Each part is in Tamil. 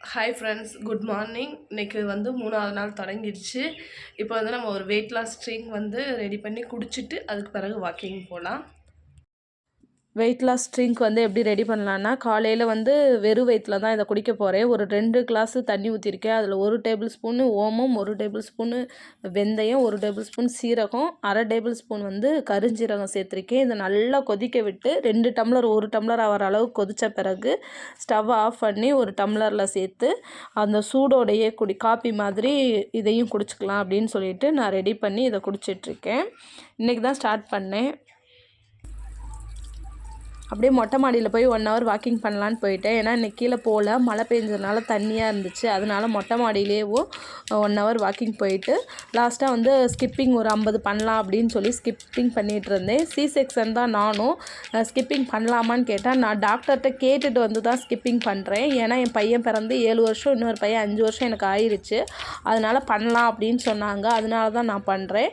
ஹாய் ஃப்ரெண்ட்ஸ் குட் மார்னிங் இன்றைக்கி வந்து மூணாவது நாள் தொடங்கிடுச்சு. இப்போ வந்து நம்ம ஒரு வெயிட் லாஸ் ட்ரிங்க் வந்து ரெடி பண்ணி குடிச்சிட்டு அதுக்கு பிறகு வாக்கிங் போகலாம் வெயிட் லாஸ் ட்ரிங்க் வந்து எப்படி ரெடி பண்ணலான்னா காலையில் வந்து வெறும் வயிற்றில் தான் இதை குடிக்க போகிறேன் ஒரு ரெண்டு கிளாஸு தண்ணி ஊற்றிருக்கேன் அதில் ஒரு டேபிள் ஸ்பூனு ஓமம் ஒரு டேபிள் ஸ்பூனு வெந்தயம் ஒரு டேபிள் ஸ்பூன் சீரகம் அரை டேபிள் ஸ்பூன் வந்து கருஞ்சீரகம் சேர்த்துருக்கேன். இதை நல்லா கொதிக்க விட்டு ரெண்டு டம்ளர் ஒரு டம்ளர் ஆகிற அளவுக்கு கொதித்த பிறகு ஸ்டவ் ஆஃப் பண்ணி ஒரு டம்ளரில் சேர்த்து அந்த சூடோடையே குடி காப்பி மாதிரி இதையும் குடிச்சிக்கலாம் அப்படின்னு சொல்லிட்டு நான் ரெடி பண்ணி இதை குடிச்சிட்ருக்கேன் இன்றைக்கி தான் ஸ்டார்ட் பண்ணேன். அப்படியே மொட்டை மாடியில் போய் ஒன் ஹவர் வாக்கிங் பண்ணலான்னு போயிட்டேன். ஏன்னா இன்னைக்கு கீழே போகல மழை பெஞ்சதுனால தண்ணியாக இருந்துச்சு. அதனால் மொட்டை மாடியிலேயும் ஒன் ஹவர் வாக்கிங் போயிட்டு லாஸ்ட்டாக வந்து ஸ்கிப்பிங் ஒரு ஐம்பது பண்ணலாம் அப்படின்னு சொல்லி ஸ்கிப்பிங் பண்ணிகிட்டு இருந்தேன். சி செக்ஷன் தான் நானும் ஸ்கிப்பிங் பண்ணலாமான்னு கேட்டால் நான் டாக்டர்கிட்ட கேட்டுட்டு வந்து தான் ஸ்கிப்பிங் பண்ணுறேன் ஏன்னா என் பையன் பிறந்து ஏழு வருஷம் இன்னொரு பையன் அஞ்சு வருஷம் எனக்கு ஆயிடுச்சு அதனால் பண்ணலாம் அப்படின்னு சொன்னாங்க. அதனால தான் நான் பண்ணுறேன்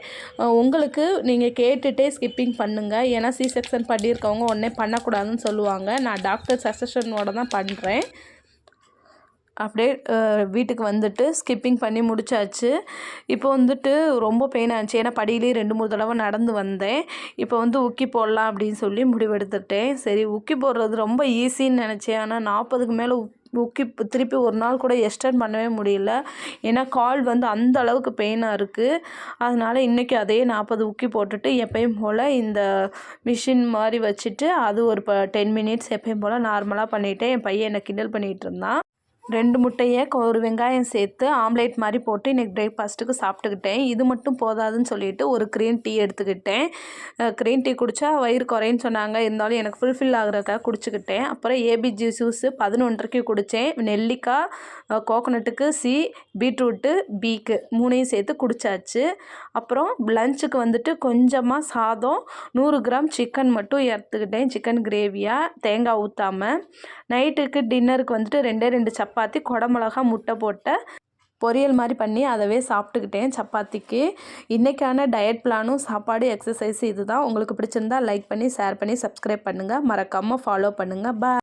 உங்களுக்கு நீங்கள் கேட்டுகிட்டே ஸ்கிப்பிங் பண்ணுங்கள் ஏன்னா சி செக்ஷன் பண்ணியிருக்கவங்க உடனே பண்ண பண்ணக்கூடாதுன்னு சொல்லுவாங்க. நான் டாக்டர் சஜஷனோட தான் பண்ணுறேன் அப்படியே வீட்டுக்கு வந்துட்டு ஸ்கிப்பிங் பண்ணி முடிச்சாச்சு. இப்போ வந்துட்டு ரொம்ப பெயின் ஆச்சு. ஏன்னா படியிலேயே ரெண்டு மூணு தடவை நடந்து வந்தேன். இப்போ வந்து உக்கி போடலாம் அப்படின்னு சொல்லி முடிவெடுத்துட்டேன். சரி உக்கி போடுறது ரொம்ப ஈஸின்னு நினச்சேன். ஆனால் நாற்பதுக்கு மேலே உக்கி திருப்பி ஒரு நாள் கூட எக்ஸ்டெண்ட் பண்ணவே முடியல. ஏன்னா கால் வந்து அந்த அளவுக்கு பெயினாக இருக்குது அதனால் இன்றைக்கி அதே நாற்பது உக்கி போட்டுட்டு எப்பயும் போல் இந்த மிஷின் மாதிரி வச்சுட்டு அது ஒரு இப்போ டென் மினிட்ஸ் எப்பயும் போல் நார்மலாக பண்ணிவிட்டு என் பையன் என்னை கிண்டல் பண்ணிகிட்டு இருந்தான். ரெண்டு முட்டையை ஒரு வெங்காயம் சேர்த்து ஆம்லேட் மாதிரி போட்டு இன்றைக்கி பிரேக்ஃபாஸ்ட்டுக்கு சாப்பிட்டுக்கிட்டேன். இது மட்டும் போதாதுன்னு சொல்லிட்டு ஒரு க்ரீன் டீ எடுத்துக்கிட்டேன். க்ரீன் டீ குடித்தா வயிறு குறைன்னு சொன்னாங்க. இருந்தாலும் எனக்கு ஃபுல்ஃபில் ஆகிறதுக்காக குடிச்சிக்கிட்டேன். அப்புறம் ஏபிஜி ஜூஸு பதினொன்றரைக்கு குடித்தேன் நெல்லிக்காய் கோகோனட்டுக்கு சி பீட்ரூட்டு பீக்கு மூணையும் சேர்த்து குடித்தாச்சு அப்புறம் லஞ்சுக்கு வந்துட்டு கொஞ்சமாக சாதம் நூறு கிராம் சிக்கன் மட்டும் எடுத்துக்கிட்டேன். சிக்கன் கிரேவியாக தேங்காய் ஊற்றாமல் நைட்டுக்கு டின்னருக்கு வந்துட்டு ரெண்டே ரெண்டு சப்பாத்தி சப்பாத்தி குடமிளகா முட்டை போட்ட பொரியல் மாதிரி பண்ணி அதவே சாப்பிட்டுக்கிட்டேன் சப்பாத்திக்கு. இன்றைக்கான டயட் பிளானும் சாப்பாடு எக்ஸசைஸ் இது தான். உங்களுக்கு பிடிச்சிருந்தா லைக் பண்ணி ஷேர் பண்ணி சப்ஸ்கிரைப் பண்ணுங்கள் மறக்காமல் ஃபாலோ பண்ணுங்கள் பா